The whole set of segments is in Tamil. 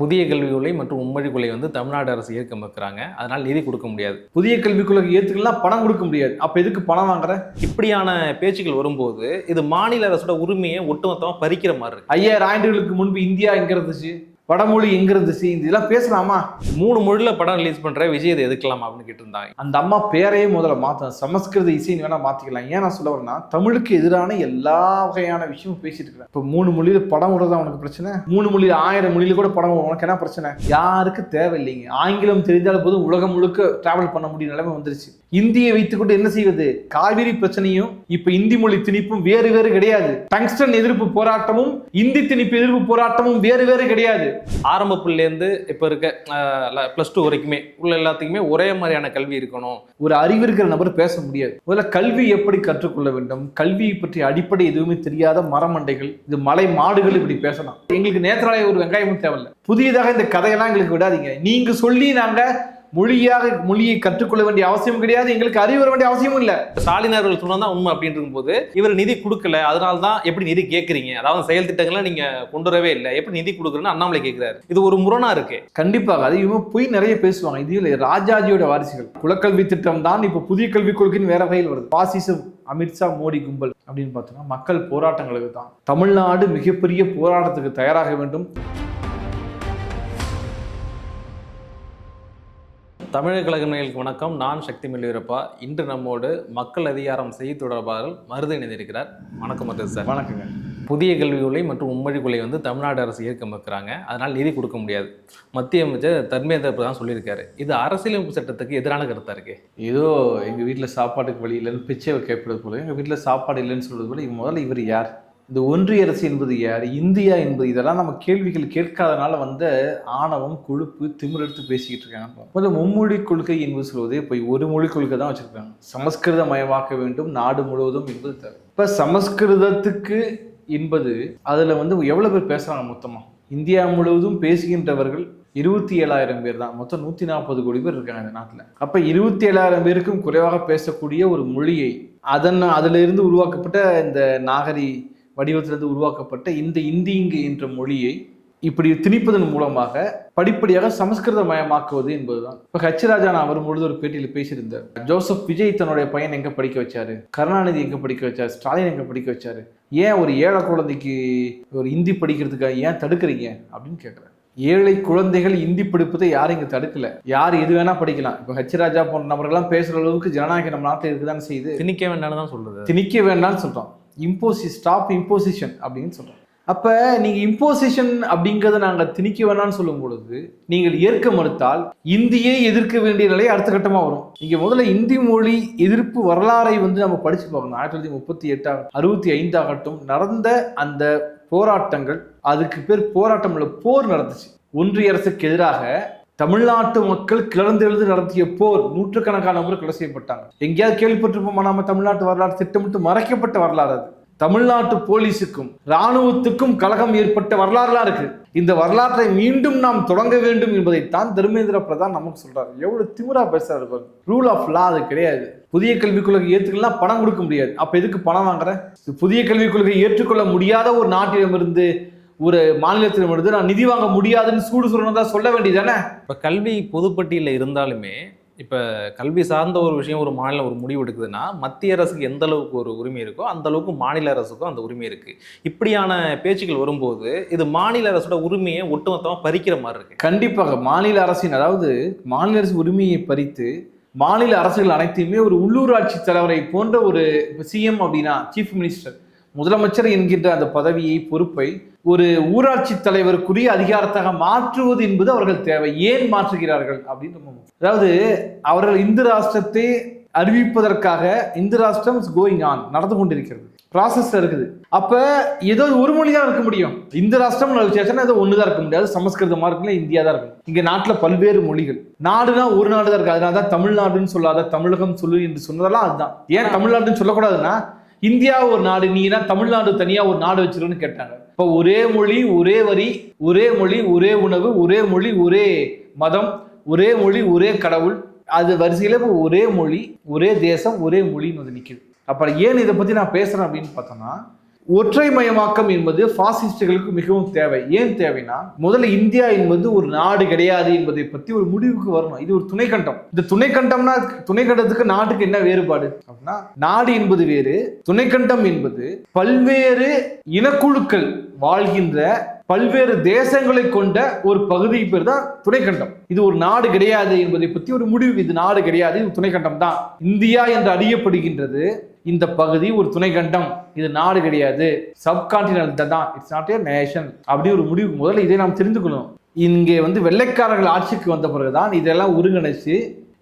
புதிய கல்விக் கொள்கை மற்றும் மும்மொழி கொள்கை வந்து தமிழ்நாடு அரசு ஏற்க மறுக்கிறாங்க. அதனால் நிதி கொடுக்க முடியாது. புதிய கல்விக் கொள்கை ஏத்துக்கலாம் பணம் கொடுக்க முடியாது. அப்ப எதுக்கு பணம் வாங்குற? இப்படியான பேச்சுக்கள் வரும்போது இது மாநில அரசோட உரிமையை ஒட்டுமொத்தமாக பறிக்கிற மாதிரி இருக்கு. ஐயாயிரம் ஆண்டுகளுக்கு முன்பு இந்தியா எங்க இருந்துச்சு? வடமொழி எங்க இருந்துச்சு இந்த இதெல்லாம் பேசலாமா? மூணு மொழியில படம் ரிலீஸ் பண்ற விஜய் இதை எதுக்கலாம் அப்படின்னு கேட்டிருந்தாங்க. அந்த அம்மா பேரையே முதல்ல மாத்தணும். சமஸ்கிருத இசைன்னு வேணா மாத்திக்கலாம். ஏன் நான் சொல்ல வரேன்னா தமிழுக்கு எதிரான எல்லா வகையான விஷயமும் பேசிட்டு இருக்கிறேன். இப்போ மூணு மொழியில படம் விடுறதா உனக்கு பிரச்சனை? மூணு மொழியில ஆயிரம் மொழியில கூட படம். உனக்கு என்ன பிரச்சனை? யாருக்கு தேவையில்லைங்க. ஆங்கிலம் தெரிந்தால் போதும் உலகம் முழுக்க டிராவல் பண்ண முடியும் நிலைமை வந்துருச்சு. இந்தியை வைத்துக்கொண்டு என்ன செய்வது? காவிரி பிரச்சனையும் இப்ப இந்தி மொழி திணிப்பும் வேறு வேறு கிடையாது. டங்ஸ்டன் எதிர்ப்பு போராட்டமும் இந்தி திணிப்பு எதிர்ப்பு போராட்டமும் வேறு வேறு கிடையாது. ஆரம்ப புள்ளிலேருந்து இப்போ இருக்க ப்ளஸ் டூ வரைக்குமே உள்ள எல்லாத்துக்குமே ஒரே மாதிரியான கல்வி இருக்கணும். ஒரு அறிவு இருக்கிற நபர் பேச முடியாது. முதல்ல கல்வி எப்படி கற்றுக்கொள்ள வேண்டும்? கல்வியை பற்றி அடிப்படை எதுவுமே தெரியாத மரமண்டைகள் இது மலை மாடுகள் இப்படி பேசலாம். எங்களுக்கு நேத்திராலய ஒரு வெங்காயமும் தேவையில்ல. புதியதாக இந்த கதையெல்லாம் எங்களுக்கு விடாதீங்க. நீங்க சொல்லி நாங்க மொழியாக மொழியை கற்றுக்கொள்ள வேண்டிய அவசியம் கிடையாது. எங்களுக்கு அறிவு வர வேண்டிய அவசியமும் இல்லை. ஸ்டாலின் அவர்கள் சொன்னதான் உண்மை அப்படின்னு இருக்கும்போது இவர் நிதி கொடுக்கல. அதனால தான் எப்படி நிதி கேட்குறீங்க? அதாவது செயல் திட்டங்களை நீங்க கொண்டு வரவே இல்லை. எப்படி நிதி கொடுக்குறேன்னு அண்ணாமலை கேட்கிறாரு. இது ஒரு முரணா இருக்கு. கண்டிப்பாக. அது இவங்க போய் நிறைய பேசுவாங்க. இது ராஜாஜியோட வாரிசுகள். குலக்கல்வி திட்டம் தான் இப்போ புதிய கல்விக் கொள்கைன்னு வேற வகையில் வருது. பாசிசம் அமித்ஷா மோடி கும்பல் அப்படின்னு பார்த்தோம்னா மக்கள் போராட்டங்களுக்கு தான். தமிழ்நாடு மிகப்பெரிய போராட்டத்துக்கு தயாராக வேண்டும். தமிழக கழக வணக்கம். நான் சக்தி மெல்லியூரப்பா இன்று நம்மோடு மக்கள் அதிகாரம் செய்தி தொடர்பாளர் மருது இணைந்திருக்கிறார். வணக்கம் மருது சார். வணக்கங்க. புதிய கல்விக் கொள்கை மற்றும் மும்மொழி கொள்கை வந்து தமிழ்நாடு அரசு ஏற்க மறுக்கிறாங்க. அதனால் நிதி கொடுக்க முடியாது. மத்திய அமைச்சர் தர்மேந்திர பிரதான் சொல்லியிருக்காரு. இது அரசியலமைப்பு சட்டத்துக்கு எதிரான கருத்தா இருக்கு? ஏதோ எங்க வீட்டில் சாப்பாட்டுக்கு வழி இல்லைன்னு பிச்சை கேட்பது போல எங்க வீட்டில் சாப்பாடு இல்லைன்னு சொல்றது போல முதல்ல இவர் யார்? இந்த ஒன்றிய அரசு என்பது யார் இந்தியா என்பது இதெல்லாம் நம்ம கேள்விகள் கேட்காதனால வந்த ஆணவம் கொழுப்பு திமிரெடுத்து பேசிக்கிட்டு இருக்காங்க. முதல்ல மும்மொழி கொள்கை என்பது சொல்வதே போய் ஒரு மொழி கொள்கை தான் வச்சுருக்காங்க. சமஸ்கிருத மயமாக்க வேண்டும் நாடு முழுவதும் என்பது தேவை. இப்போ சமஸ்கிருதத்துக்கு என்பது அதில் வந்து எவ்வளோ பேர் பேசுகிறாங்க மொத்தமாக இந்தியா முழுவதும் பேசுகின்றவர்கள் இருபத்தி ஏழாயிரம் பேர் தான். மொத்தம் நூத்தி நாற்பது கோடி பேர் இருக்காங்க இந்த நாட்டில். அப்ப இருபத்தி ஏழாயிரம் பேருக்கும் குறைவாக பேசக்கூடிய ஒரு மொழியை அதன் அதுல இருந்து உருவாக்கப்பட்ட இந்த நாகரி வடிவத்திலிருந்து உருவாக்கப்பட்ட இந்த இந்திங்கு என்ற மொழியை இப்படி திணிப்பதன் மூலமாக படிப்படியாக சமஸ்கிருத மயமாக்குவது என்பதுதான். இப்ப ஹச் ராஜா நான் வரும்பொழுது ஒரு பேட்டியில் பேசியிருந்தார். ஜோசப் விஜய் தன்னுடைய பையன் எங்க படிக்க வச்சாரு? கருணாநிதி எங்க படிக்க வச்சாரு? ஸ்டாலின் எங்க படிக்க வச்சாரு? ஏன் ஒரு ஏழை குழந்தைக்கு ஒரு இந்தி படிக்கிறதுக்காக ஏன் தடுக்கிறீங்க? அப்படின்னு கேட்குறேன் ஏழை குழந்தைகள் இந்தி படிப்பதை யாரும் இங்க தடுக்கல. யார் எது வேணா படிக்கலாம். இப்போ ஹச் ராஜா போன்ற நபர்கள்லாம் பேசுற அளவுக்கு ஜனநாயகம் நம்ம நாட்டில் இருக்குதானே செய்யுது திணிக்க வேண்டாம்னு தான் சொல்லுது திணிக்க வேண்டாம்னு சொல்றோம். இம்போசி ஸ்டாப் இம்போசிஷன் அப்படின்னு சொல்றோம் அப்போ நீங்கள் இம்போசிஷன் அப்படிங்கிறத நாங்கள் திணிக்க வேணாம்னு சொல்லும் பொழுது நீங்கள் ஏற்க மறுத்தால் இந்தியை எதிர்க்க வேண்டிய நிலை அடுத்த கட்டமாக வரும். இங்கே முதல்ல இந்தி மொழி எதிர்ப்பு வரலாறை வந்து நம்ம படித்து பார்க்கணும். ஆயிரத்தி தொள்ளாயிரத்தி முப்பத்தி எட்டாக அறுபத்தி ஐந்தாகட்டும் நடந்த அந்த போராட்டங்கள் அதுக்கு பேர் போராட்டம் இல்ல போர் நடந்துச்சு. ஒன்றிய அரசுக்கு எதிராக தமிழ்நாட்டு மக்கள் கிளர்ந்தெழுந்து நடத்திய போர் நூற்றுக்கணக்கான பேர் கொலை செய்யப்பட்டாங்க. எங்கேயாவது கேள்விப்பட்டிருப்போமா? நாம தமிழ்நாட்டு வரலாறு திட்டமிட்டு மறைக்கப்பட்ட வரலாறு அது. தமிழ்நாட்டு போலீஸுக்கும் ராணுவத்துக்கும் கலகம் ஏற்பட்ட வரலாறுலாம் இருக்கு. இந்த வரலாற்றை மீண்டும் நாம் தொடங்க வேண்டும் என்பதைத்தான் தர்மேந்திர பிரதான் நமக்கு சொல்றாரு. எவ்வளவு திமுறா பேசுறாரு பாருங்க. ரூல் ஆஃப் லா அது கிடையாது. புதிய கல்விக் கொள்கை ஏற்றுக்கலாம் பணம் கொடுக்க முடியாது. அப்ப எதுக்கு பணம் வாங்குற? புதிய கல்விக் கொள்கை ஏற்றுக்கொள்ள முடியாத ஒரு நாட்டிடமிருந்து ஒரு மாநிலத்திடமிருந்து நான் நிதி வாங்க முடியாதுன்னு சூடு சுரணதா சொல்ல வேண்டியதானே? இப்போ கல்வி பொதுப்பட்டியலில் இருந்தாலுமே இப்போ கல்வி சார்ந்த ஒரு விஷயம் ஒரு மாநிலம் ஒரு முடிவு எடுக்குதுன்னா மத்திய அரசுக்கு எந்த அளவுக்கு ஒரு உரிமை இருக்கோ அந்த அளவுக்கு மாநில அரசுக்கும் அந்த உரிமை இருக்கு. இப்படியான பேச்சுக்கள் வரும்போது இது மாநில அரசோட உரிமையை ஒட்டுமொத்தமாக பறிக்கிற மாதிரி இருக்கு. கண்டிப்பாக மாநில அரசின் அதாவது மாநில அரசு உரிமையை பறித்து மாநில அரசுகள் அனைத்தையுமே ஒரு உள்ளூராட்சி தலைவரை போன்ற ஒரு சிஎம் அப்படின்னா சீஃப் மினிஸ்டர் முதலமைச்சர் என்கின்ற அந்த பதவியை பொறுப்பை ஒரு ஊராட்சி தலைவருக்குரிய அதிகாரத்தாக மாற்றுவது என்பது அவர்கள் தேவை. ஏன் மாற்றுகிறார்கள் அப்படின்னு அதாவது அவர்கள் இந்து ராஷ்டிரத்தை அறிவிப்பதற்காக இந்து ராஷ்டிரம் கோயிங் ஆன் நடந்து கொண்டிருக்கிறது. ப்ராசஸ் இருக்குது. அப்ப ஏதோ ஒரு மொழி தான் இருக்க முடியும். இந்த ராஷ்டிரம் விசேஷம் ஏதோ ஒண்ணுதான் இருக்க முடியாது சமஸ்கிருதமா இருக்குல்ல இந்தியா தான் இருக்கும். இங்க நாட்டுல பல்வேறு மொழிகள். நாடுனா ஒரு நாடு தான் இருக்கு. அதனால தான் தமிழ்நாடுன்னு சொல்லாத தமிழகம் சொல்லு என்று சொன்னதெல்லாம் அதுதான். ஏன் தமிழ்நாடுன்னு சொல்லக்கூடாதுன்னா இந்தியா ஒரு நாடு நீனா தமிழ்நாடு தனியா ஒரு நாடு வச்சிருன்னு கேட்டாங்க. இப்போ ஒரே மொழி ஒரே வரி ஒரே மொழி ஒரே உணவு ஒரே மொழி ஒரே மதம் ஒரே மொழி ஒரே கடவுள். அது வரிசையில இப்போ ஒரே மொழி ஒரே தேசம் ஒரே மொழின்னு வந்து நிற்கிது அப்புறம் ஏன் இதை பத்தி நான் பேசுறேன் அப்படின்னு பார்த்தோம்னா ஒற்றைமயமாக்கம் என்பது பாசிஸ்டுகளுக்கு மிகவும் தேவை. ஏன் தேவைன்னா முதல்ல இந்தியா என்பது ஒரு நாடு கிடையாது என்பதை பத்தி ஒரு முடிவுக்கு வரணும். இது ஒரு துணைக்கண்டம். இந்த துணைக்கண்டம்னா துணைக்கண்டத்துக்கு நாட்டுக்கு என்ன வேறுபாடு? அப்படின்னா நாடு என்பது வேறு துணைக்கண்டம் என்பது பல்வேறு இனக்குழுக்கள் வாழ்கின்ற பல்வேறு தேசங்களை கொண்ட ஒரு பகுதி பேர் தான் துணைக்கண்டம். இது ஒரு நாடு கிடையாது என்பதை பற்றி ஒரு முடிவு. இது நாடு கிடையாது இது துணைக்கண்டம் தான். இந்தியா என்று அறியப்படுகின்றது இந்த பகுதி ஒரு துணைக்கண்டம். இது நாடு கிடையாது. சப்கான்டினென்ட் தான். இட்ஸ் நாட் ஏ நேஷன் அப்படி ஒரு முடிவு முதல்ல இதை நாம் தெரிந்துக்கணும். இங்கே வந்து வெள்ளைக்காரர்கள் ஆட்சிக்கு வந்த பிறகுதான் இதெல்லாம் ஒருங்கிணைச்சு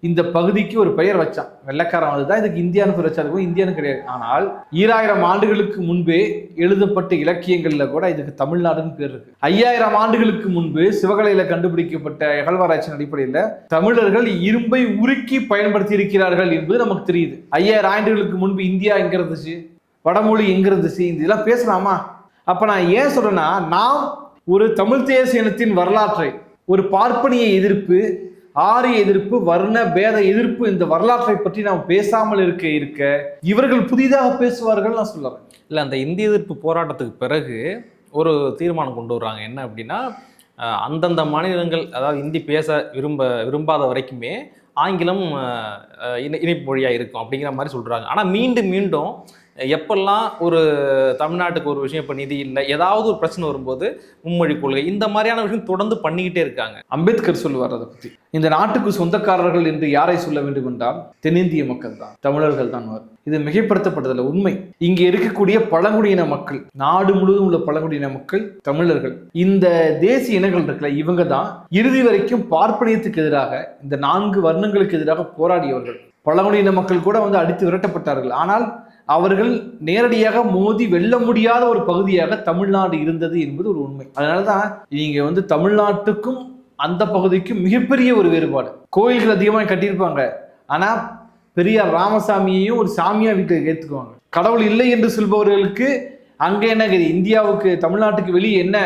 இந்த பகுதிக்கு ஒரு பெயர் வச்சான். வெள்ளைக்காரன் வந்து தான் இதுக்கு இந்தியான்னு பேர் வச்சாருக்கும் இந்தியான்னு கிடையாது. ஆனால் ஈராயிரம் ஆண்டுகளுக்கு முன்பே எழுதப்பட்ட இலக்கியங்களில் கூட இதுக்கு தமிழ்நாடுன்னு பேர் இருக்கு. ஐயாயிரம் ஆண்டுகளுக்கு முன்பு சிவகலையில கண்டுபிடிக்கப்பட்ட அகழ்வாராய்ச்சியின் அடிப்படையில் தமிழர்கள் இரும்பை உருக்கி பயன்படுத்தி இருக்கிறார்கள் என்பது நமக்கு தெரியுது. ஐயாயிரம் ஆண்டுகளுக்கு முன்பு இந்தியா எங்க இருந்துச்சு? வடமொழி எங்க இருந்துச்சு? இதெல்லாம் பேசலாமா? அப்ப நான் ஏன் சொல்றேன்னா நாம் ஒரு தமிழ் தேசிய இனத்தின் வரலாற்றை ஒரு பார்ப்பனிய எதிர்ப்பு ஆரிய எதிர்ப்பு வர்ண பேத எதிர்ப்பு இந்த வரலாற்றை பற்றி நாம் பேசாமல் இருக்க இருக்க இவர்கள் புதிதாக பேசுவார்கள் நான் சொல்லுறேன் இல்லை அந்த இந்திய எதிர்ப்பு போராட்டத்துக்கு பிறகு ஒரு தீர்மானம் கொண்டு வர்றாங்க. என்ன அப்படின்னா அந்தந்த மாநிலங்கள் அதாவது இந்தி பேச விரும்ப விரும்பாத வரைக்குமே ஆங்கிலம் இணை இணைப்பு மொழியாக இருக்கும் அப்படிங்கிற மாதிரி சொல்கிறாங்க ஆனால் மீண்டும் மீண்டும் எப்பெல்லாம் ஒரு தமிழ்நாட்டுக்கு ஒரு விஷயம் இப்போ நிதி இல்லை ஏதாவது ஒரு பிரச்சனை வரும்போது மும்மொழி கொள்கை இந்த மாதிரியான விஷயம் தொடர்ந்து பண்ணிக்கிட்டே இருக்காங்க. அம்பேத்கர் சொல்லுவார் அதை பற்றி இந்த நாட்டுக்கு சொந்தக்காரர்கள் என்று யாரை சொல்ல வேண்டும் என்றால் தென்னிந்திய மக்கள் தான் தமிழர்கள் தான் வரும் இது மிகைப்படுத்தப்பட்டதில் உண்மை. இங்கே இருக்கக்கூடிய பழங்குடியின மக்கள் நாடு முழுவதும் உள்ள பழங்குடியின மக்கள் தமிழர்கள். இந்த தேசிய இனங்கள் இருக்கல இவங்க தான் இறுதி வரைக்கும் பார்ப்பனியத்துக்கு எதிராக இந்த நான்கு வர்ணங்களுக்கு எதிராக போராடியவர்கள். பழங்குடியின மக்கள் கூட வந்து அடித்து விரட்டப்பட்டார்கள். ஆனால் அவர்கள் நேரடியாக மோதி வெல்ல முடியாத ஒரு பகுதியாக தமிழ்நாடு இருந்தது என்பது ஒரு உண்மை. அதனாலதான் நீங்க வந்து தமிழ்நாட்டுக்கும் அந்த பகுதிக்கும் மிகப்பெரிய ஒரு வேறுபாடு. கோயில்கள் அதிகமாக கட்டியிருப்பாங்க. ஆனால் பெரியார் ராமசாமியையும் ஒரு சாமியாக வீட்டில் ஏற்றுக்குவாங்க கடவுள் இல்லை என்று சொல்பவர்களுக்கு அங்கே என்ன இந்தியாவுக்கு தமிழ்நாட்டுக்கு வெளியே என்ன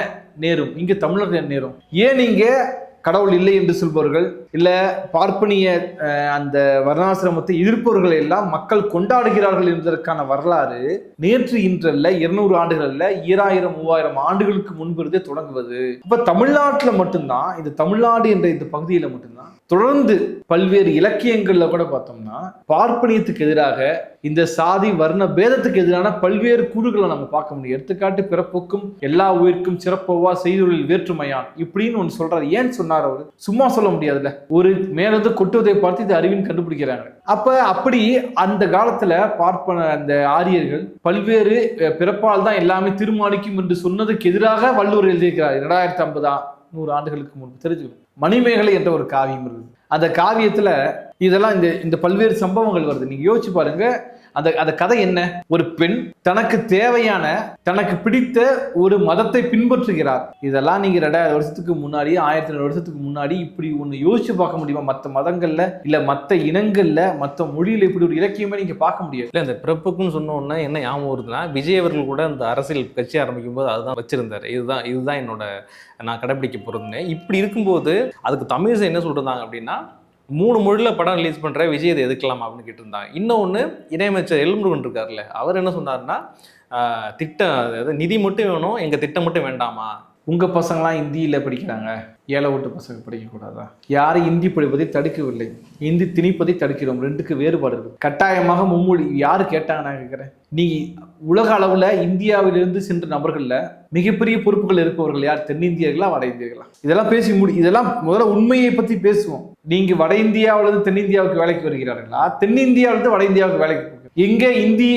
நேரும்? இங்கே தமிழர்கள் நேரும்? ஏன் நீங்கள் கடவுள் இல்லை என்று சொல்பவர்கள் இல்லை பார்ப்பனிய அந்த வர்ணாசிரமத்தை எதிர்ப்பவர்கள் எல்லாம் மக்கள் கொண்டாடுகிறார்கள் என்பதற்கான வரலாறு நேற்று இன்றல்ல இருநூறு ஆண்டுகள்ல ஈராயிரம் மூவாயிரம் ஆண்டுகளுக்கு முன்பிருந்தே தொடங்குவது. இப்போ தமிழ்நாட்டில் மட்டும்தான் இந்த தமிழ்நாடு என்ற இந்த பகுதியில் மட்டும்தான் தொடர்ந்து பல்வேறு இலக்கியங்கள்ல கூட பார்த்தோம்னா பார்ப்பனியத்துக்கு எதிராக இந்த சாதி வர்ண பேதத்துக்கு எதிரான பல்வேறு கூறுகளை நம்ம பார்க்க முடியும். எடுத்துக்காட்டு பிறப்புக்கும் எல்லா உயிர்க்கும் சிறப்பவா செய்தொழில் வேற்றுமையான் இப்படின்னு ஒன்று சொல்றாரு. ஏன் சொன்னார் அவரு? சும்மா சொல்ல முடியாதுல்ல. ஒரு மேலிருந்து கொட்டுவதை பார்த்து இது அறிவின் கண்டுபிடிக்கிறாங்க. அப்ப அப்படி அந்த காலத்துல பார்ப்பன அந்த ஆரியர்கள் பல்வேறு பிறப்பால் தான் எல்லாமே தீர்மானிக்கும் என்று சொன்னதுக்கு எதிராக வள்ளுவர் எழுதியிருக்கிறார். இரண்டாயிரத்தி ஐம்பதா நூறு ஆண்டுகளுக்கு முன்பு. தெரிஞ்சுக்கணும். மணிமேகலை என்ற ஒரு காவியம் இருக்குது அந்த காவியத்தில் இதெல்லாம் இந்த இந்த பல்வேறு சம்பவங்கள் வருது. நீங்கள் யோசிச்சு பாருங்கள் அந்த அந்த கதை என்ன? ஒரு பெண் தனக்கு தேவையான தனக்கு பிடித்த ஒரு மதத்தை பின்பற்றுகிறார். இதெல்லாம் நீங்க ரெண்டாயிரம் வருஷத்துக்கு முன்னாடி ஆயிரத்தி ரெண்டு வருஷத்துக்கு முன்னாடி இப்படி ஒண்ணு யோசிச்சு பார்க்க முடியுமா? மற்ற மதங்கள்ல இல்ல மற்ற இனங்கள்ல மற்ற மொழியில இப்படி ஒரு இலக்கியமே நீங்க பார்க்க முடியாது. இல்லை இந்த பிறப்புக்குன்னு சொன்ன என்ன ஞாபகம் வருதுன்னா விஜய் அவர்கள் கூட அந்த அரசியல் கட்சி ஆரம்பிக்கும் போது அதுதான் வச்சிருந்தாரு. இதுதான் இதுதான் என்னோட நான் கடைப்பிடிக்க போறதுன்னு இப்படி இருக்கும்போது அதுக்கு தமிழிசை என்ன சொல்றாங்க அப்படின்னா மூணு மொழியில் படம் ரிலீஸ் பண்ணுற விஜய் இதை எதுக்கலாம் அப்படின்னு கேட்டிருந்தாங்க இன்னொன்று இணையமைச்சர் எல்முருகன் இருக்கார்ல அவர் என்ன சொன்னார்னா திட்டம் அதாவது நிதி மட்டும் வேணும் எங்கள் திட்டம் மட்டும் வேண்டாமா? உங்கள் பசங்களாம் ஹிந்தியில் படிக்கிறாங்க. ஏழை ஓட்டு பசங்க படிக்கக்கூடாதா? யாரும் இந்தி படிப்பதை தடுக்கவில்லை. இந்தி திணிப்பதை தடுக்கிறோம். ரெண்டுக்கு வேறுபாடு இருக்குது கட்டாயமாக மும்மொழி யார் கேட்டாங்க நான் கேட்குறேன். நீ உலக அளவில் இந்தியாவிலிருந்து சென்ற நபர்களில் மிகப்பெரிய பொறுப்புகள் இருப்பவர்கள் யார்? தென்னிந்தியர்களா வட இந்தியர்களா? இதெல்லாம் பேசி முடி இதெல்லாம் முதல்ல உண்மையை பற்றி பேசுவோம். நீங்க வட இந்தியாவிலிருந்து தென்னிந்தியாவுக்கு வேலைக்கு வருகிறார்களா? தென்னிந்தியாவிலிருந்து வட இந்தியாவுக்கு வேலைக்கு எங்கே இந்தி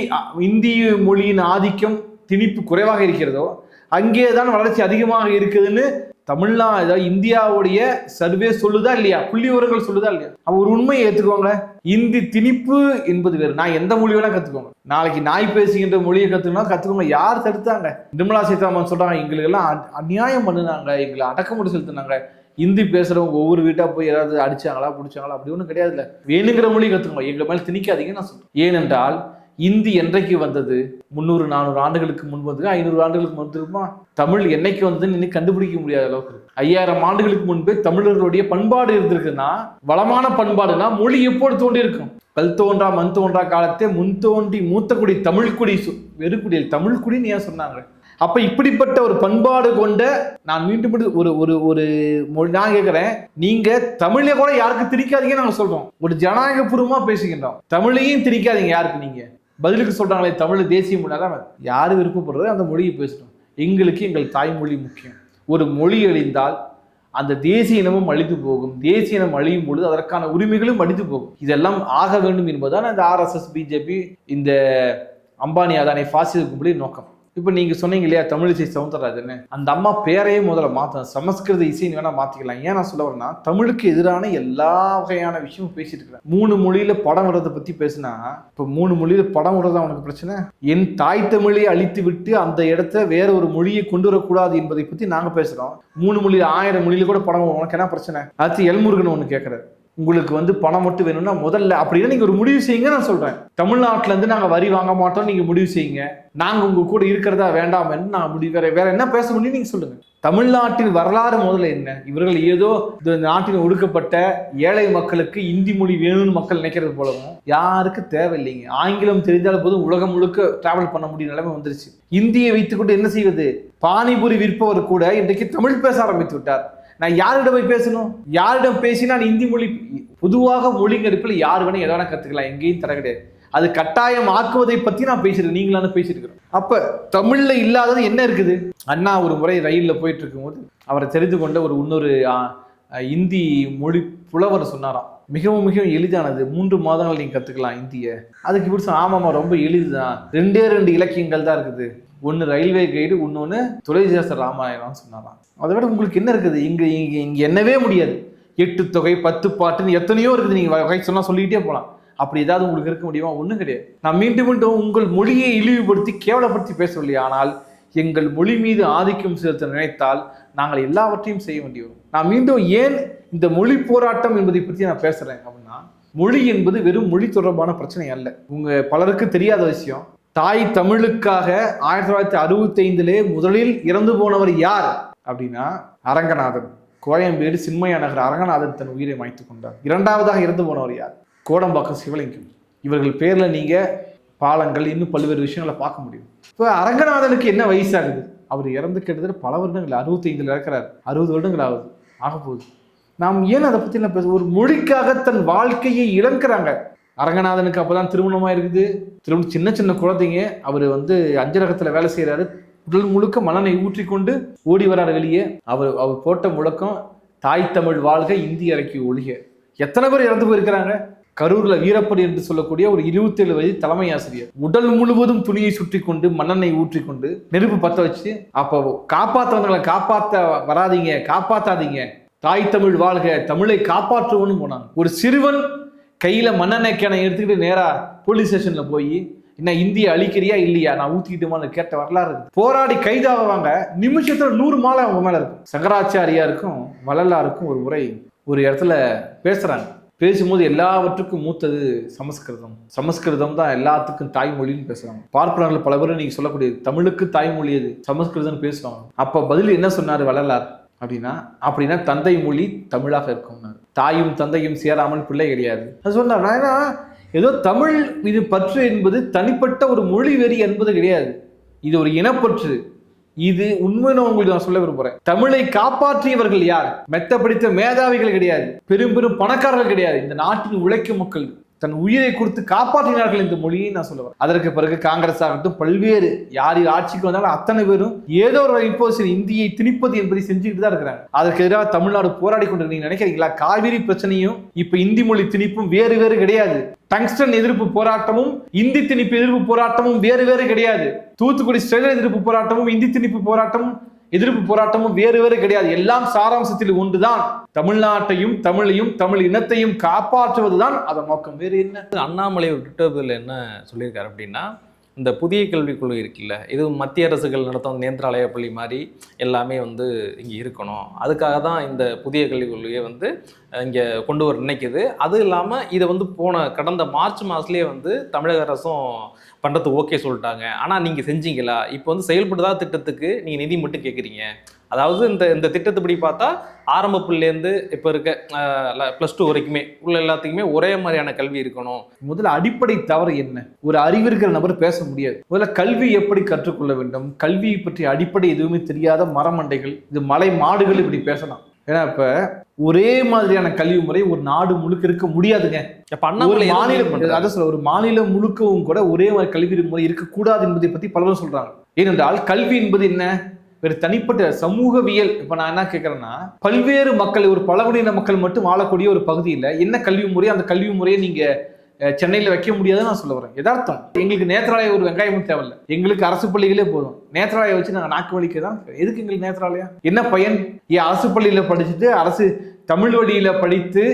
இந்தி மொழியின் ஆதிக்கம் திணிப்பு குறைவாக இருக்கிறதோ அங்கே தான் வளர்ச்சி அதிகமாக இருக்குதுன்னு தமிழ்நாடு ஏதாவது இந்தியாவுடைய சர்வே சொல்லுதா இல்லையா? புள்ளி விவரங்கள் சொல்லுதா இல்லையா? அப்ப ஒரு உண்மையை ஏற்றுக்கோங்க இந்தி திணிப்பு என்பது வேறு. நான் எந்த மொழி வேணா கத்துக்கோங்க. நாளைக்கு நாய் பேசுகின்ற மொழியை கத்துக்கணும் கத்துக்கோங்க. யார் தடுத்தாங்க? நிர்மலா சீதாராமன் சொல்றாங்க எங்களுக்கு எல்லாம் அநியாயம் பண்ணுனாங்க எங்களை அடக்குமுறை செலுத்தினாங்க. இந்தி பேசுறவங்க ஒவ்வொரு வீட்டா போய் ஏதாவது அடிச்சாங்களா பிடிச்சாங்களா? அப்படி ஒன்றும் கிடையாது இல்லை வேணுங்கிற மொழி கற்றுக்கணும் எங்களை மேலே திணிக்காதீங்கன்னு நான் சொல்றேன். ஏனென்றால் இந்தி என்றைக்கு வந்தது? முந்நூறு நானூறு ஆண்டுகளுக்கு முன்பு வந்தது? ஐநூறு ஆண்டுகளுக்கு முன்பு தமிழ் என்னைக்கு வந்ததுன்னு இன்னைக்கு கண்டுபிடிக்க முடியாத அளவுக்கு இருக்கு. ஐயாயிரம் ஆண்டுகளுக்கு முன்பே தமிழர்களுடைய பண்பாடு இருந்திருக்குன்னா வளமான பண்பாடுனா மொழி எப்போது தோன்றி இருக்கும் கல் தோன்றா மண் தோன்றா காலத்தே முன் தோன்றி மூத்த குடி தமிழ் குடி சு- வெறுக்குடி ஏன் சொன்னாங்க? அப்ப இப்படிப்பட்ட ஒரு பண்பாடு கொண்ட நான் மீண்டும் மீண்டும் ஒரு ஒரு ஒரு மொழி நான் கேட்கிறேன் நீங்க தமிழை கூட யாருக்கு திரிக்காதீங்க நாங்க சொல்றோம். ஒரு ஜனநாயகபூர்வமா பேசுகின்றோம். தமிழையும் திரிக்காதீங்க யாருக்கு நீங்க? பதிலுக்கு சொல்றாங்களே தமிழ் தேசிய மொழி யாரு விருப்பப்படுறது அந்த மொழியை பேசணும் எங்களுக்கு எங்கள் தாய்மொழி முக்கியம். ஒரு மொழி அழிந்தால் அந்த தேசிய இனமும் அழிந்து போகும். தேசிய இனம் அழியும் பொழுது அதற்கான உரிமைகளும் அழிந்து போகும். இதெல்லாம் ஆக வேண்டும் என்பதுதான் இந்த ஆர்எஸ்எஸ் பிஜேபி இந்த அம்பானி அதானி பாசிச கும்பலின் நோக்கம். இப்போ நீங்க சொன்னீங்க இல்லையா தமிழிசை சவுந்தரராஜன் அந்த அம்மா பேரையே முதல்ல மாத்தணும். சமஸ்கிருத இசைன்னு வேணா மாத்திக்கலாம். ஏன் நான் சொல்ல வரேன்னா தமிழுக்கு எதிரான எல்லா வகையான விஷயமும் பேசிட்டு இருக்கிறேன் மூணு மொழியில படம் விடுறதை பத்தி பேசினா இப்போ மூணு மொழியில படம் விடுறது அவனுக்கு பிரச்சனை? என் தாய் தமிழை அழித்து விட்டு அந்த இடத்த வேற ஒரு மொழியை கொண்டு வரக்கூடாது என்பதை பத்தி நாங்க பேசுறோம். மூணு மொழியில ஆயிரம் மொழியில கூட படம் உனக்கு என்ன பிரச்சனை? அடுத்து எல்முருகன் ஒன்று கேட்கறாரு உங்களுக்கு வந்து பணம் மட்டும் வேணும்னா முதல்ல அப்படின்னா நீங்க ஒரு முடிவு செய்யுங்க நான் சொல்றேன். தமிழ்நாட்டுல இருந்து நாங்க வரி வாங்க மாட்டோம் நீங்க முடிவு செய்யுங்க. நாங்க உங்க கூட இருக்கிறதா வேண்டாமன்னு நான் முடிவு வேற வேற என்ன பேச முடியும் நீங்க சொல்லுங்க. தமிழ்நாட்டின் வரலாறு முதல்ல என்ன? இவர்கள் ஏதோ இந்த நாட்டின் ஒடுக்கப்பட்ட ஏழை மக்களுக்கு இந்தி மொழி வேணும்னு மக்கள் நினைக்கிறது போலவும் யாருக்கு தேவையில்லைங்க. ஆங்கிலம் தெரிந்தால் போதும் உலகம் முழுக்க டிராவல் பண்ண முடியும் நிலைமை வந்துருச்சு. இந்தியை வைத்துக்கொண்டு என்ன செய்வது? பானிபூரி விற்பவர் கூட இன்றைக்கு தமிழ் பேச ஆரம்பித்து விட்டார். நான் யாரிடம் போய் பேசணும்? யாரிடம் பேசி நான் இந்தி மொழி பொதுவாக மொழிங்கெடுப்பில் யார் வேணா எதை வேணால் கற்றுக்கலாம் எங்கேயும் தர கிடையாது. அது கட்டாயம் ஆக்குவதை பற்றி நான் பேசியிருக்கேன் நீங்களான பேசியிருக்கிறோம் அப்போ தமிழில் இல்லாதது என்ன இருக்குது? அண்ணா ஒரு முறை ரயிலில் போயிட்டு இருக்கும்போது அவரை தெரிந்து கொண்ட ஒரு இன்னொரு இந்தி மொழி புலவர் சொன்னாராம். மிகவும் மிகவும் எளிதானது. மூன்று மாதங்கள் நீங்கள் கற்றுக்கலாம் இந்திய. அதுக்கு இப்படி சொன்னா, ஆமாமா ரொம்ப எளிதுதான். ரெண்டே ரெண்டு இலக்கியங்கள் தான் இருக்குது. ஒன்று ரயில்வே கைடு இன்னொன்று துளசிதாச ராமாயணம்னு சொன்னாராம். அதை விட உங்களுக்கு என்ன இருக்குது? இங்கே இங்கே இங்கே என்னவே முடியாது. எட்டு தொகை பத்து பாட்டுன்னு எத்தனையோ இருக்குது. நீங்கள் வகை சொன்னால் சொல்லிக்கிட்டே போகலாம் அப்படி ஏதாவது உங்களுக்கு இருக்க முடியுமா? ஒன்றும் கிடையாது. நான் மீண்டும் மீண்டும் உங்கள் மொழியை இழிவுபடுத்தி கேவலப்படுத்தி பேசவில்லை ஆனால் எங்கள் மொழி மீது ஆதிக்கம் செலுத்த நினைத்தால் நாங்கள் எல்லாவற்றையும் செய்ய வேண்டி வரும். நான் மீண்டும் ஏன் இந்த மொழி போராட்டம் என்பதை பற்றி நான் பேசுகிறேன் அப்படின்னா மொழி என்பது வெறும் மொழி தொடர்பான பிரச்சனை அல்ல. உங்கள் பலருக்கு தெரியாத விஷயம். தாய் தமிழுக்காக ஆயிரத்தி தொள்ளாயிரத்தி அறுபத்தி ஐந்திலே முதலில் இறந்து போனவர் யார்? அப்படின்னா அரங்கநாதன். கோயம்பேடு சின்மயா நகர் அரங்கநாதன் தன் உயிரை மாய்த்து கொண்டார். இரண்டாவதாக இறந்து போனவர் யார்? கோடம்பாக்கம் சிவலிங்கம். இவர்கள் பேரில் நீங்க பாலங்கள் இன்னும் பல்வேறு விஷயங்களை பார்க்க முடியும். இப்போ அரங்கநாதனுக்கு என்ன வயசாகுது? அவர் இறந்து கிட்டத்தட்ட பல வருடங்கள் அறுபத்தி ஐந்துல அறுபது வருடங்கள் ஆகுது. ஆக போகுது. நாம் ஏன் அதை பற்றி எல்லாம் பேச ஒரு மொழிக்காக தன் வாழ்க்கையை இழக்கிறாங்க? அரங்கநாதனுக்கு அப்பதான் திருமணமாக இருக்குது திருமணம் சின்ன சின்ன குழந்தைங்க அவர் வந்து அஞ்சரகத்தில் வேலை செய்கிறாரு உடல் முழுக்க மலனை ஊற்றிக்கொண்டு ஓடி வராரு வெளியே. அவர் அவர் போட்ட முழக்கம் தாய் தமிழ் வாழ்க இந்திய இறக்கி ஒழிக. எத்தனை பேர் இறந்து போயிருக்கிறாங்க? கரூர்ல வீரப்படி என்று சொல்லக்கூடிய ஒரு இருபத்தேழு வயது தலைமை ஆசிரியர். உடல் முழுவதும் துணியை சுற்றி கொண்டு மண்ணெண்ணெய் ஊற்றி கொண்டு நெருப்பு பத்த வச்சு அப்போ காப்பாத்துறவங்களை காப்பாத்த வராதீங்க காப்பாத்தாதீங்க. தாய் தமிழ் வாழ்க தமிழை காப்பாற்றுவோன்னு போனாங்க. ஒரு சிறுவன் கையில் மண்ணெண்ணெய் கேனை எடுத்துக்கிட்டு நேராக போலீஸ் ஸ்டேஷனில் போய் என்ன இந்திய அழிக்கிறியா இல்லையா? நான் ஊத்திக்கிட்டுமான்னு கேட்ட வரலாறு இருக்கு. போராடி கைதாகுவாங்க நிமிஷத்தில் நூறு மாலை அவங்க மேலே இருக்கும். சங்கராச்சாரியாருக்கும் வள்ளலாருக்கும் ஒரு முறை ஒரு இடத்துல பேசுகிறாங்க பேசும்போது எல்லாவற்றுக்கும் மூத்தது சமஸ்கிருதம். சமஸ்கிருதம் தான் எல்லாத்துக்கும் தாய்மொழின்னு பேசுறாங்க. பார்ப்பனர்கள் பல பேரும் நீங்க சொல்லக்கூடிய தமிழுக்கு தாய்மொழி அது சமஸ்கிருதம் பேசுவாங்க அப்ப பதில் என்ன சொன்னார் வள்ளலார்? அப்படின்னா அப்படின்னா தந்தை மொழி தமிழாக இருக்கும்னாரு தாயும் தந்தையும் சேராமல் பிள்ளை கிடையாது. அது சொன்னார் நான் ஏன்னா ஏதோ தமிழ் இது பற்று என்பது தனிப்பட்ட ஒரு மொழி வெறி என்பது கிடையாது. இது ஒரு இனப்பற்று. இது உண்மைன்னு உங்களுக்கு நான் சொல்ல விரும்புறேன். தமிழை காப்பாற்றியவர்கள் யார்? மெத்த படித்த மேதாவிகள் கிடையாது. பெரும் பெரும் பணக்காரர்கள் கிடையாது. இந்த நாட்டின் உழைக்கும் மக்கள். தன் உயிரை கொடுத்து காப்பாற்றினார்கள் இந்த மொழியை நான் சொல்லுவேன் அதற்கு பிறகு காங்கிரஸ் ஆகட்டும் பல்வேறு யார் யார் ஆட்சிக்கு வந்தாலும் அத்தனை பேரும் ஏதோ ஒரு இம்போசிஷன் இந்தியை திணிப்பது என்பதை செஞ்சுக்கிட்டு தான் இருக்கிறாங்க. அதற்கு எதிராக தமிழ்நாடு போராடி கொண்டு நீங்க நினைக்கிறீங்களா? காவிரி பிரச்சனையும் இப்ப இந்தி மொழி திணிப்பும் வேறு வேறு கிடையாது. டங்ஸ்டன் எதிர்ப்பு போராட்டமும் இந்தி திணிப்பு எதிர்ப்பு போராட்டமும் வேறு வேறு கிடையாது. தூத்துக்குடி ஸ்டெர்லைட் எதிர்ப்பு போராட்டமும் இந்தி திணிப்பு போராட்டமும் எதிர்ப்பு போராட்டமும் வேறு வேறு கிடையாது. எல்லாம் சாராம்சத்தில் ஒன்றுதான். தமிழ்நாட்டையும் தமிழையும் தமிழ் இனத்தையும் காப்பாற்றுவதுதான் அதன் நோக்கம். வேறு என்ன? அண்ணாமலை ஒரு ட்விட்டரில் என்ன சொல்லியிருக்காரு அப்படின்னா இந்த புதிய கல்விக் கொள்கை இருக்குல்ல இது மத்திய அரசுகள் நடத்தும் நேந்திராலய பள்ளி மாதிரி எல்லாமே வந்து இங்கே இருக்கணும். அதுக்காக தான் இந்த புதிய கல்விக் கொள்கையை வந்து இங்கே கொண்டு வர நினைக்குது. அது இல்லாமல் இதை வந்து போன கடந்த மார்ச் மாதத்துலேயே வந்து தமிழக அரசும் பண்ணுறது ஓகே சொல்லிட்டாங்க. ஆனால் நீங்கள் செஞ்சீங்களா? இப்போ வந்து செயல்படுதா திட்டத்துக்கு நீங்கள் நிதி மட்டும் கேட்குறீங்க அதாவது இந்த இந்த திட்டத்துப்படி பார்த்தா ஆரம்ப புள்ளிலேருந்து இப்போ இருக்க ப்ளஸ் டூ வரைக்குமே உள்ள எல்லாத்துக்குமே ஒரே மாதிரியான கல்வி இருக்கணும். முதல்ல அடிப்படை தவறு என்ன? ஒரு அறிவு இருக்கிற நபர் பேச முடியாது. முதல்ல கல்வி எப்படி கற்றுக்கொள்ள வேண்டும்? கல்வியை பற்றி அடிப்படை எதுவுமே தெரியாத மரமண்டைகள் இது மலை மாடுகள் இப்படி பேசலாம். ஏன்னா இப்ப ஒரே மாதிரியான கல்வி முறை ஒரு நாடு முழுக்க இருக்க முடியாதுங்க. இப்போ ஒரு மாநிலம்? அதான் சொல்ல ஒரு மாநிலம் முழுக்கவும் கூட ஒரே மாதிரி கல்வி முறை இருக்கக்கூடாது என்பதை பத்தி பலரும் சொல்றாங்க. ஏனென்றால் கல்வி என்பது என்ன? ஒரு தனிப்பட்ட சமூகவியல். இப்ப நான் என்ன கேட்கறேன்னா பல்வேறு மக்கள் ஒரு பழங்குடியின மக்கள் மட்டும் வாழக்கூடிய ஒரு பகுதியில் என்ன கல்வி முறை அந்த கல்வி முறையை நீங்க அஹ், சென்னையில் வைக்க முடியாதுன்னு நான் சொல்ல வரேன். எதார்த்தம் எங்களுக்கு நேத்ராலய ஒரு வெங்காயமும் தேவையில்ல. எங்களுக்கு அரசு பள்ளிகளே போதும். நேத்ராலய வச்சு நாங்கள் நாக்கு வலிக்க தான் எதுக்கு எங்களுக்கு நேத்ராலயா என்ன பையன்? ஏன் அரசு பள்ளியில் படிச்சுட்டு அரசு தமிழ் வழியில் படித்து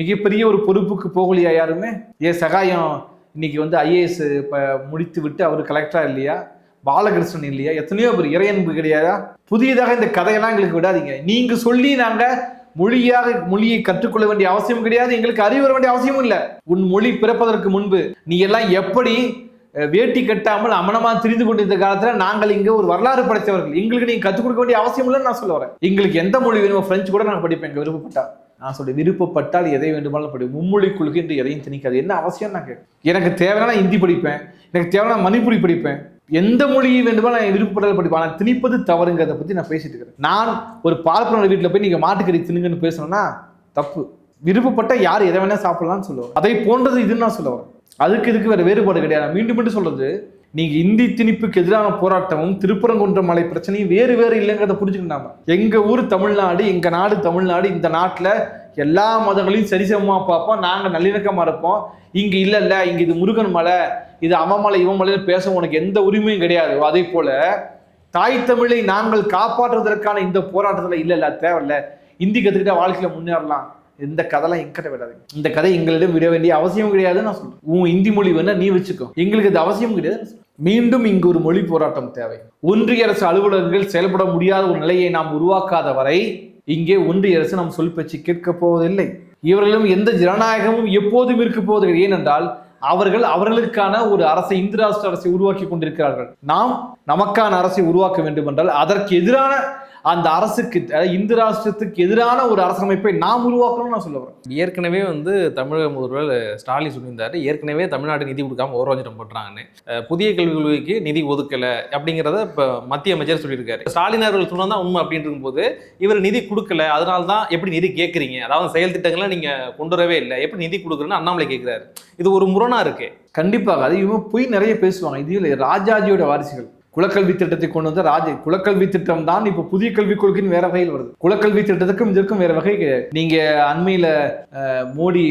மிகப்பெரிய ஒரு பொறுப்புக்கு போகலையா யாருமே? ஏன் சகாயம் இன்னைக்கு வந்து ஐஏஎஸ் முடித்து விட்டு அவர் கலெக்டராக இல்லையா? பாலகிருஷ்ணன் இல்லையா? எத்தனையோ பேர். இறையன்பு கிடையாதா? புதியதாக இந்த கதையெல்லாம் எங்களுக்கு விடாதீங்க. நீங்கள் சொல்லி நாங்கள் மொழியாக மொழியை கற்றுக்கொள்ள வேண்டிய அவசியம் கிடையாது. எங்களுக்கு அறிவு வர வேண்டிய அவசியமும் இல்லை. உன் மொழி பிறப்பதற்கு முன்பு நீ எல்லாம் எப்படி வேட்டி கட்டாமல் அமனமாக திரிந்து கொண்டிருந்த காலத்தில் நாங்கள் இங்கே ஒரு வரலாறு படைத்தவர்கள். எங்களுக்கு நீங்கள் கற்றுக் கொடுக்க வேண்டிய அவசியம் இல்லைன்னு நான் சொல்ல வரேன். எங்களுக்கு எந்த மொழி வேணுமோ ஃப்ரெஞ்சு கூட நாங்கள் படிப்பேன் எங்க விருப்பப்பட்டால். நான் சொல்லி விருப்பப்பட்டால் எதை வேண்டுமானாலும் படி மும்மொழி கொள்கை என்று எதையும் திணிக்காது. என்ன அவசியம் நான் எனக்கு தேவையான ஹிந்தி படிப்பேன். எனக்கு தேவையான மணிப்புரி படிப்பேன். எந்த மொழியை வேண்டுமோ நான் விருப்பப்பட்டாலும் படிப்பேன். ஆனால் திணிப்பது தவறுங்கிறத பற்றி நான் பேசிட்டு இருக்கிறேன். நான் ஒரு பார்ப்பனர் வீட்டில் போய் நீங்கள் மாட்டுக்கறி தின்னுங்கன்னு பேசணும்னா தப்பு. விருப்பப்பட்ட யார் எதை வேணால் சாப்பிடலாம்னு சொல்லுவோம் அதை போன்றது இதுன்னு நான் சொல்லுவேன் அதுக்கு இதுக்கு வேறு வேறுபாடு கிடையாது. மீண்டும் மீண்டும் சொல்கிறது நீங்கள் இந்தி திணிப்புக்கு எதிரான போராட்டமும் திருப்பரங்குன்ற மலை பிரச்சனையும் வேறு வேறு இல்லைங்கிறத புரிஞ்சுக்கிட்டாங்க எங்கள் ஊர் தமிழ்நாடு எங்கள் நாடு தமிழ்நாடு இந்த நாட்டில் எல்லா மதங்களையும் சரிசமமாக பார்ப்போம். நாங்கள் நல்லிணக்கமாக இருப்போம். இங்கே இல்லை இல்லை இங்கே இது முருகன் மலை இது அவன் மலை இவன் மலைன்னு பேச உனக்கு எந்த உரிமையும் கிடையாது. அதே போல தாய் தமிழை நாங்கள் காப்பாற்றுவதற்கான இந்த போராட்டத்தில் இல்லை இல்லை தேவையில்ல. இந்தி கற்றுக்கிட்டா வாழ்க்கையில் முன்னேறலாம். இந்த கதைலாம் எங்கிட்ட விடாது இந்த கதை எங்களிடம் விட வேண்டிய அவசியம் கிடையாதுன்னு நான் சொல்றேன். உன் இந்தி மொழி வேணா நீ வச்சுக்கோ. எங்களுக்கு இது அவசியம் கிடையாது மீண்டும் இங்கு ஒரு மொழி போராட்டம் தேவை. ஒன்றிய அரசு அலுவலர்கள் செயல்பட முடியாத ஒரு நிலையை நாம் உருவாக்காத வரை இங்கே ஒன்றிய அரசு நம் சொல் பேச்சு கேட்கப் போவதில்லை. இவர்களிடம் எந்த ஜனநாயகமும் எப்போதும் இருக்க போவதில்லை ஏனென்றால் அவர்கள் அவர்களுக்கான ஒரு அரசை இந்து ராஷ்டிர அரசை உருவாக்கி கொண்டிருக்கிறார்கள். நாம் நமக்கான அரசை உருவாக்க வேண்டும் என்றால் அதற்கு எதிரான அந்த அரசுக்கு அதாவது இந்து ராஷ்டிரத்துக்கு எதிரான ஒரு அரசமைப்பை நாம் உருவாக்கணும்னு நான் சொல்ல வரேன். ஏற்கனவே வந்து தமிழக முதல்வர் ஸ்டாலின் சொல்லியிருந்தாரு. ஏற்கனவே தமிழ்நாடு நிதி கொடுக்காம ஓரவஞ்சனம் பண்றாங்கன்னு. அஹ் புதிய கல்விக் கொள்கைக்கு நிதி ஒதுக்கல அப்படிங்கிறத இப்போ மத்திய அமைச்சர் சொல்லியிருக்காரு. ஸ்டாலின் அவர்கள் சொன்னதான் உண்மை அப்படின்னு இருக்கும்போது இவர் நிதி கொடுக்கல. அதனால தான் எப்படி நிதி கேட்குறீங்க? அதாவது செயல் திட்டங்களை நீங்க கொண்டு வரவே இல்லை. எப்படி நிதி கொடுக்குறேன்னு அண்ணாமலை கேட்கிறாரு. இது ஒரு முரணா இருக்கு. கண்டிப்பாக. அது இவங்க போய் நிறைய பேசுவாங்க. இதில் ராஜாஜியோட வாரிசுகள். குலக்கல்வி திட்டத்தை கொண்டு வந்த ராஜ குலக்கல்வி திட்டம் தான் இப்போ புதிய கல்விக் கொள்கைன்னு வேற வகையில் வருது. குலக்கல்வி திட்டத்துக்கும் இதற்கும் வேற வகை நீங்க அண்மையில மோடி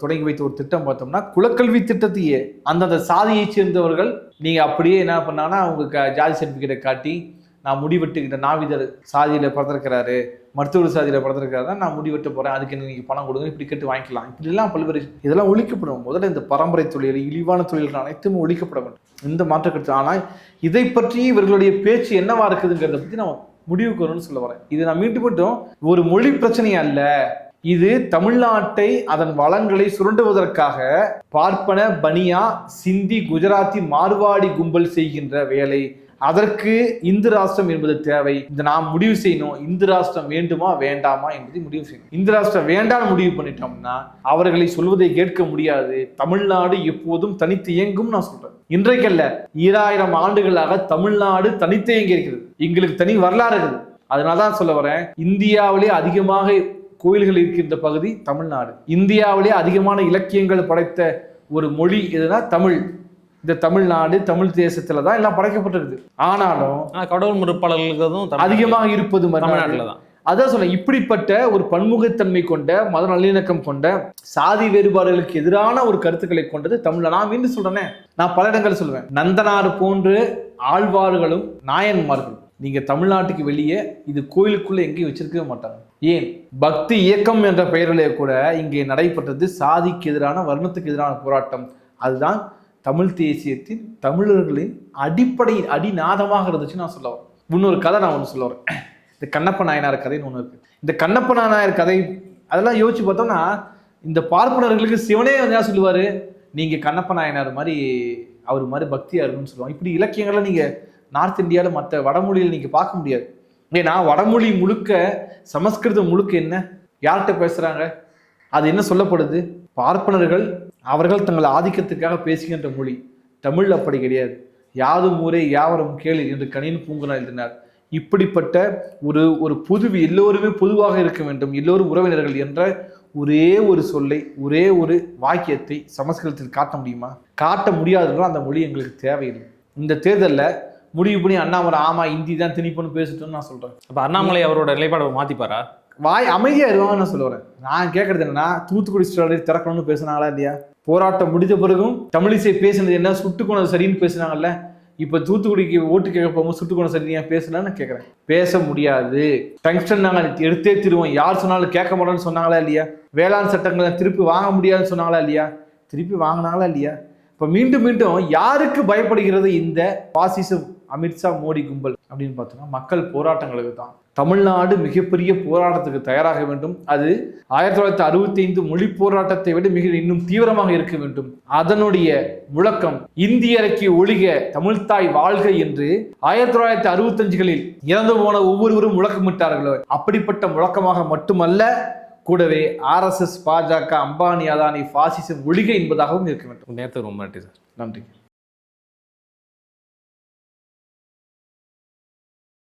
தொடங்கி வைத்த ஒரு திட்டம் பார்த்தோம்னா குலக்கல்வி திட்டத்தையே அந்தந்த சாதியை சேர்ந்தவர்கள் நீங்க அப்படியே என்ன பண்ணாங்கன்னா அவங்க க- ஜாதி சர்டிபிகேட்டை காட்டி நான் முடிவெட்டுக்கிட்ட நாவிதர் சாதியில பிறந்திருக்கிறாரு மருத்துவர் சாதியில தான் நான் முடிவெட்ட போகிறேன் அதுக்கு நீங்கள் பணம் கொடுங்க இப்படி கேட்டு வாங்கிக்கலாம். இப்படிலாம் பல்வேறு இதெல்லாம் ஒழிக்கப்படும். முதல்ல இந்த பரம்பரை தொழில் இழிவான தொழில்கள் அனைத்தும் ஒழிக்கப்பட வேண்டும். இந்த மாற்றக்கருத்து ஆனால் இதை பற்றி இவர்களுடைய பேச்சு என்னவா இருக்குதுங்கிறத பற்றி நம்ம முடிவுக்கு வரணும்னு சொல்ல வரேன். இது நான் மீண்டும் மட்டும் ஒரு மொழி பிரச்சனை அல்ல. இது தமிழ்நாட்டை அதன் வளங்களை சுரண்டுவதற்காக பார்ப்பன பனியா சிந்தி குஜராத்தி மார்வாடி கும்பல் செய்கின்ற வேலை. அதற்கு இந்து ராஷ்டிரம் என்பது தேவை. இந்த நாம் முடிவு செய்யணும். இந்து ராஷ்டிரம் வேண்டுமா வேண்டாமா என்பதை முடிவு செய்யணும். இந்து ராஷ்டிரம் வேண்டாம் முடிவு பண்ணிட்டோம்னா அவர்களை சொல்வதை கேட்க முடியாது. தமிழ்நாடு எப்போதும் தனித்து இயங்கும் நான் சொல்றேன். இன்றைக்கல்ல ஈராயிரம் ஆண்டுகளாக தமிழ்நாடு தனித்து இயங்கி இருக்கிறது. எங்களுக்கு தனி வரலாறு இருக்குது. அதனாலதான் சொல்ல வரேன் இந்தியாவிலே அதிகமாக கோயில்கள் இருக்கின்ற பகுதி தமிழ்நாடு. இந்தியாவிலே அதிகமான இலக்கியங்கள் படைத்த ஒரு மொழி எதுனா தமிழ். இந்த தமிழ்நாடு தமிழ் தேசத்துல தான் எல்லாம் படைக்கப்பட்டிருக்குது. ஆனாலும் ஆனா கடவுள் மறுப்பாளர்களுக்கு அதுவும் அதிகமாக இருப்பது. தமிழ்நாட்டில் தான் அதான் சொல்ல இப்படிப்பட்ட ஒரு பன்முகத்தன்மை கொண்ட மத நல்லிணக்கம் கொண்ட சாதி வேறுபாடுகளுக்கு எதிரான ஒரு கருத்துக்களை கொண்டது தமிழ் நான் மீண்டும் சொல்றேனே நான் பல இடங்கள் சொல்லுவேன் நந்தனார் போன்று ஆழ்வார்களும் நாயன்மார்களும் நீங்க தமிழ்நாட்டுக்கு வெளியே இது கோயிலுக்குள்ள எங்கேயும் வச்சிருக்கவே மாட்டாங்க. ஏன்? பக்தி இயக்கம் என்ற பெயரிலே கூட இங்கே நடைபெற்றது சாதிக்கு எதிரான வர்ணத்துக்கு எதிரான போராட்டம். அதுதான் தமிழ் தேசியத்தின் தமிழர்களின் அடிப்படை அடிநாதமாக இருந்துச்சு நான் சொல்ல வரேன். இன்னொரு கதை நான் ஒன்று சொல்ல வரேன். இந்த கண்ணப்ப நாயனார் கதைன்னு ஒன்று இருக்கு. இந்த கண்ணப்ப நாயனார் கதை அதெல்லாம் யோசிச்சு பார்த்தோம்னா இந்த பார்ப்பனர்களுக்கு சிவனே வந்து என்ன சொல்லுவார்? நீங்கள் கண்ணப்ப நாயனார் மாதிரி அவர் மாதிரி பக்தியாக இருக்குன்னு சொல்லுவாங்க. இப்படி இலக்கியங்களை நீங்கள் நார்த் இந்தியாவில் மற்ற வடமொழியில் நீங்கள் பார்க்க முடியாது. ஏன்னா வடமொழி முழுக்க சமஸ்கிருதம் முழுக்க என்ன? யார்கிட்ட பேசுகிறாங்க அது என்ன சொல்லப்படுது? பார்ப்பனர்கள் அவர்கள் தங்கள் ஆதிக்கத்துக்காக பேசுகின்ற மொழி. தமிழ் அப்படி கிடையாது. யாதும் ஊரே யாவரும் கேளு என்று கணின் பூங்குனா எழுதினார் இப்படிப்பட்ட ஒரு ஒரு பொது எல்லோருமே பொதுவாக இருக்க வேண்டும். எல்லோரும் உறவினர்கள் என்ற ஒரே ஒரு சொல்லை ஒரே ஒரு வாக்கியத்தை சமஸ்கிருதத்தில் காட்ட முடியுமா? காட்ட முடியாததுனால அந்த மொழி எங்களுக்கு தேவையில்லை. இந்த தேர்தலில் முடிவு பண்ணி அண்ணாமலை ஆமா இந்தி தான் திணிப்புன்னு பேசிட்டோம்னு நான் சொல்றேன். அப்ப அண்ணாமலை அவரோட நிலைப்பாடை மாத்திப்பாரா? வாய் அமைதியாக இருவாங்கன்னு நான் சொல்லுவேன் நான் கேட்கறது என்னன்னா தூத்துக்குடி ஸ்டோரி திறக்கணும்னு பேசுனாங்களா இல்லையா? போராட்டம் முடித்த பிறகும் தமிழிசை பேசுனது என்ன? சுட்டு சரின்னு பேசுனாங்கல்ல? இப்போ தூத்துக்குடிக்கு ஓட்டு கேட்க போகும்போது சுட்டுக்கோணம் சரியா பேசலான்னு கேட்குறேன் கேட்கறேன் பேச முடியாது. டங்ஸ்டன் நாங்கள் எடுத்தே திருவோம். யார் சொன்னாலும் கேட்க மாட்டோம்னு சொன்னாங்களா இல்லையா? வேளாண் சட்டங்களை திருப்பி வாங்க முடியாதுன்னு சொன்னாங்களா இல்லையா? திருப்பி வாங்கினாங்களா இல்லையா? இப்போ மீண்டும் மீண்டும் யாருக்கு பயப்படுகிறது இந்த பாசிசம்? அமித்ஷா மோடி கும்பல் அப்படின்னு பார்த்தோம்னா மக்கள் போராட்டங்களுக்கு தான். தமிழ்நாடு மிகப்பெரிய போராட்டத்துக்கு தயாராக வேண்டும். அது ஆயிரத்தி தொள்ளாயிரத்தி அறுபத்தி ஐந்து மொழி போராட்டத்தை விட மிக இன்னும் தீவிரமாக இருக்க வேண்டும். அதனுடைய முழக்கம் இந்தியரைக்கு ஒழிக தமிழ்தாய் வாழ்க என்று ஆயிரத்தி தொள்ளாயிரத்தி அறுபத்தஞ்சுகளில் இறந்து போன ஒவ்வொருவரும் முழக்கமிட்டார்களோ? அப்படிப்பட்ட முழக்கமாக மட்டுமல்ல கூடவே ஆர்எஸ்எஸ் பாஜக அம்பானி அதானி பாசிசம் ஒழிக என்பதாகவும் இருக்க வேண்டும். நேரத்துக்கு ரொம்ப நன்றி சார். நன்றி.